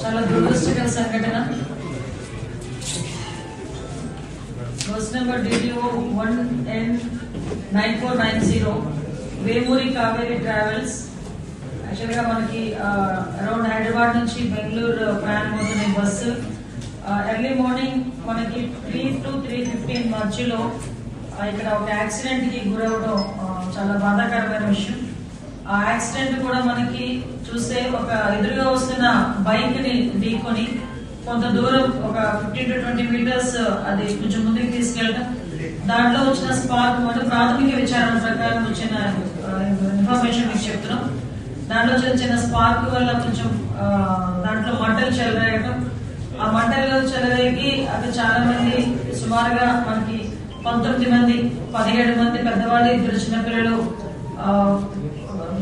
చాలా దురదృష్టకర సంఘటన? Bus number DTO one N nine four nine zero Vemuri Kaveri travels. యాక్చువల్గా మనకి అరౌండ్ హైదరాబాద్ నుంచి బెంగళూరు ప్రయాణం అవుతున్న బస్సు. ఎర్లీ మార్నింగ్ మనకి త్రీ టు త్రీ ఫిఫ్టీన్ మధ్యలో ఇక్కడ ఒక యాక్సిడెంట్కి గురవడం చాలా బాధాకరమైన విషయం. ఆ యాక్సిడెంట్ కూడా మనకి చూస్తే ఒక ఎదురుగా వస్తున్న బైక్ని ఢీకొని కొంత దూరం ఒక ఫిఫ్టీన్ టు ట్వంటీ మీటర్స్ అది కొంచెం ముందుకు తీసుకెళ్ళడం దాంట్లో వచ్చిన స్పార్క్ అంటే ప్రాథమిక విచారణ ప్రకారం వచ్చిన ఇన్ఫర్మేషన్ మీకు చెప్తున్నాం. దాంట్లో వచ్చిన చిన్న స్పార్క్ వల్ల కొంచెం దాంట్లో మంటలు చెలరేయడం ఆ మంటలు చెలరేగి అక్కడ చాలా మంది సుమారుగా మనకి పంతొమ్మిది మంది పదిహేడు మంది పెద్దవాళ్ళు ఇద్దరు చిన్నపిల్లలు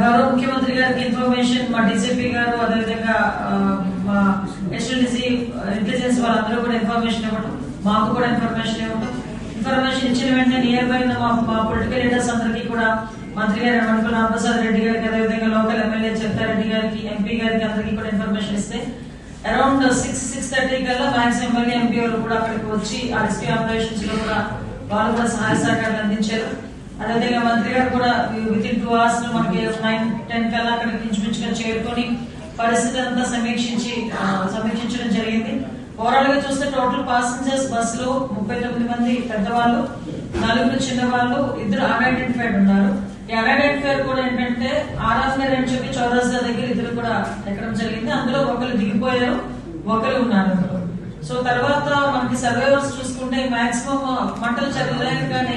గౌరవ ముఖ్యమంత్రి గారికి ఇన్ఫర్మేషన్ మా డీసీపీ గారు అదేవిధంగా మా ఎస్ఎల్డిసి ఇంటెలిజెన్స్ వాళ్ళందరూ కూడా ఇన్ఫర్మేషన్ ఇవ్వడం మాకు కూడా ఇన్ఫర్మేషన్ ఇవ్వడం ఇన్ఫర్మేషన్ ఇచ్చిన వెంటనే నియర్ బై ఉన్న మా పొలిటికల్ లీడర్స్ అందరికీ కూడా మంత్రి గారు మణిపూర్ రామప్రసాద్ రెడ్డి గారికి అదేవిధంగా లోకల్ ఎమ్మెల్యే చెప్తారెడ్డి గారికి ఎంపీ గారికి అందరికీ కూడా ఇన్ఫర్మేషన్ ఇస్తే అరౌండ్ సిక్స్ సిక్స్ థర్టీ కల్లా మ్యాక్స్ ఎమ్మెల్యే ఎంపీ వాళ్ళు కూడా అక్కడికి వచ్చి ఆ రెస్క్యూ ఆపరేషన్స్లో కూడా వాళ్ళు కూడా సహాయ సహకారాలు అందించారు. అదేవిధంగా మంత్రి గారు కూడా విత్ ఇన్ టూ అవర్స్లో మనకి నైన్ టెన్ కల్లా అక్కడికి ఇంచుమించుగా చేరుకొని పరిస్థితి అంతా సమీక్షించి సమీక్షించడం జరిగింది. ఓవరాల్గా చూస్తే టోటల్ పాసెంజర్స్ బస్లో ముప్పై తొమ్మిది మంది పెద్దవాళ్ళు నలుగురు చిన్నవాళ్ళు ఇద్దరు అన్ఐడెంటిఫైడ్ ఉన్నారు. ఈ అన్ఐడెంటిఫైడ్ కూడా ఏంటంటే ఆర్ఆర్ గారు అని చెప్పి చౌరస్తా దగ్గర ఇద్దరు కూడా ఎక్కడం జరిగింది. అందులో ఒకరు దిగిపోయారు ఒకరు ఉన్నారు అందులో. సో తర్వాత మనకి సర్వైవర్స్ చూసుకుంటే మాక్సిమం మంటలు కానీ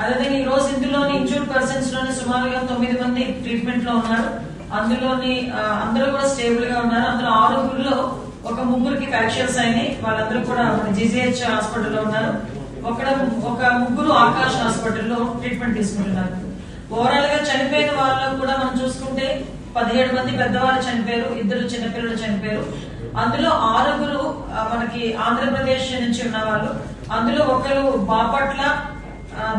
అదేవిధంగా ఈ రోజు ఇందులోని ఇంజూర్డ్ పర్సన్స్లోని సుమారుగా తొమ్మిది మంది ట్రీట్మెంట్లో ఉన్నారు. అందులోని అందరూ కూడా స్టేబుల్గా ఉన్నారు. అందులో ఆరుగురులో ఒక ముగ్గురికి ఫ్రాక్చర్స్ అయినాయి. వాళ్ళందరూ కూడా మన జీజీహెచ్ హాస్పిటల్లో ఉన్నారు. ఒక ఒక ముగ్గురు ఆకాష్ హాస్పిటల్లో ట్రీట్మెంట్ తీసుకుంటున్నారు. ఓవరాల్గా చనిపోయిన వాళ్ళలో కూడా మనం చూసుకుంటే పదిహేడు మంది పెద్దవాళ్ళు చనిపోయారు ఇద్దరు చిన్నపిల్లలు చనిపోయారు. అందులో ఆరుగురు మనకి ఆంధ్రప్రదేశ్ నుంచి ఉన్న వాళ్ళు. అందులో ఒకరు బాపట్ల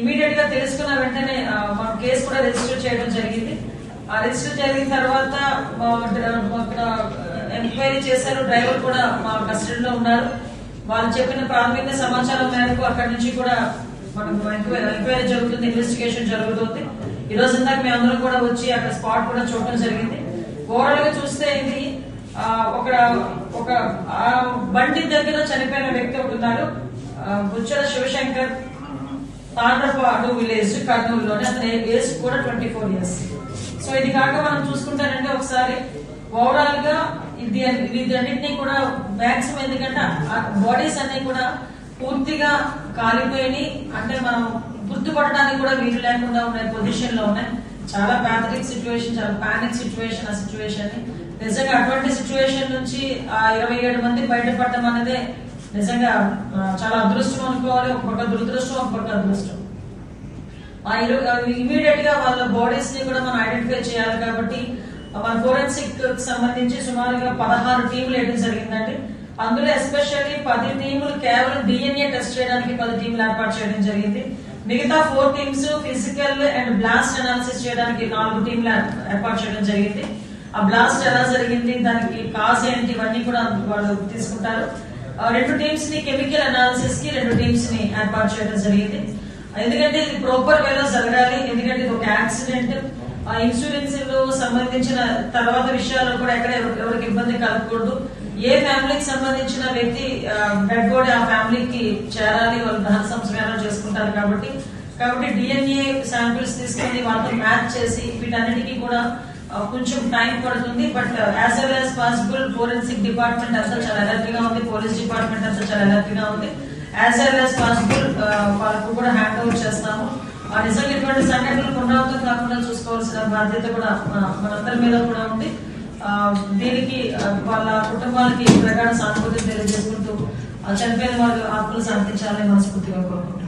ఇమీడియట్గా తెలుసుకున్న వెంటనే ఆ, మన కేసు కూడా రిజిస్టర్ చేయడం జరిగింది. ఆ రిజిస్టర్ జరిగిన తర్వాత ఎంక్వైరీ చేశారు. డ్రైవర్ కూడా మా కస్టడీలో ఉన్నారు. వాళ్ళు చెప్పిన ప్రాథమిక సమాచారం మేరకు అక్కడి నుంచి కూడా మనకు ఎంక్వైరీ జరుగుతుంది ఇన్వెస్టిగేషన్ జరుగుతుంది. ఈ రోజు ఇందాక మేము అందరం కూడా వచ్చి అక్కడ స్పాట్ కూడా చూడటం జరిగింది. ఓవరాల్గా చూస్తే ఇది ఒక ఒక బండి దగ్గర చనిపోయిన వ్యక్తి ఒకటి ఉన్నారు బుచ్చల శివశంకర్. తాండ్రపాడు విలేజ్ కర్నూలులోనే అతని ఏజ్ కూడా ట్వంటీ ఫోర్ ఇయర్స్ సో ఇది కాక మనం చూసుకుంటారంటే ఒకసారి ఓవరాల్గా ఇది వీటన్నిటిని కూడా మ్యాక్సిమం ఎందుకంటే బాడీస్ అన్ని కూడా పూర్తిగా కాలిపోయి అంటే మనం గుర్తుపడడానికి కూడా వీలు లేకుండా ఉన్న పొజిషన్లో ఉన్నాయి. చాలా ప్యాథరిక్ సిచ్యువేషన్ చాలా పానిక్ సిచ్యువేషన్ ఆ సిచ్యువేషన్ నిజంగా అటువంటి సిచ్యువేషన్ నుంచి ఆ ఇరవై ఏడు మంది బయటపడడం అనేది నిజంగా చాలా అదృష్టం అనుకోవాలి ఒక పక్క దురదృష్టం ఒక పక్క అదృష్టం. ఇమీడియట్గా వాళ్ళ బాడీస్ని కూడా మనం ఐడెంటిఫై చేయాలి కాబట్టి మన ఫోరెన్సిక్ సంబంధించి సుమారుగా పదహారు టీములు వేయడం జరిగిందండి. అందులో ఎస్పెషల్లీ పది టీములు కేవలం డిఎన్ఏ టెస్ట్ చేయడానికి పది టీములు ఏర్పాటు చేయడం జరిగింది. మిగతా four teams physical and blast analysis చేయడానికి నాలుగు టీంలు ఏర్పాటు చేయడం జరిగింది. ఆ బ్లాస్ట్ ఎలా జరిగింది దానికి కాజ్ ఏంటి ఇవన్నీ కూడా వాళ్ళు తీసుకుంటారు. రెండు టీమ్స్ని కెమికల్ అనాలిసిస్కి రెండు టీమ్స్ని ఏర్పాటు చేయడం జరిగింది. ఎందుకంటే ఇది ప్రాపర్ వేలో జరగాలి. ఎందుకంటే ఇది ఒక యాక్సిడెంట్ ఆ ఇన్సూరెన్స్లో సంబంధించిన తర్వాత విషయాలు కూడా ఎక్కడ ఎవరికి ఇబ్బంది కలగకూడదు. ఏ ఫ్యామిలీకి సంబంధించిన వ్యక్తి డెడ్ బాడీ ఆ ఫ్యామిలీకి చేరాలి వాళ్ళు దహన సంస్కారం చేసుకుంటారు కాబట్టి కాబట్టి డిఎన్ఏ శాంపిల్స్ తీసుకొని వాళ్ళతో మ్యాచ్ చేసి వీటన్నిటికీ కూడా కొంచెం టైం పడుతుంది but as well as possible forensic department అంతా చాలా అలర్ట్గా ఉంది పోలీస్ డిపార్ట్మెంట్ అంతా చాలా అలర్ట్గా ఉంది. యాజ్ వెల్ యాజ్ పాసిబుల్ వాళ్ళకు కూడా హ్యాండ్ ఓవర్ చేస్తాము. ఆ నిజంగా ఇటువంటి సంఘటనలు పునరావృతం కాకుండా చూసుకోవాల్సిన బాధ్యత కూడా మన- మనందరి మీద కూడా ఉంది. దీనికి వాళ్ళ కుటుంబాలకి ప్రగాఢ సానుభూతి తెలియజేసుకుంటూ చనిపోయిన వాళ్ళు ఆత్మలు శాంతించాలని మనస్ఫూర్తిగా కోరుకుంటున్నాను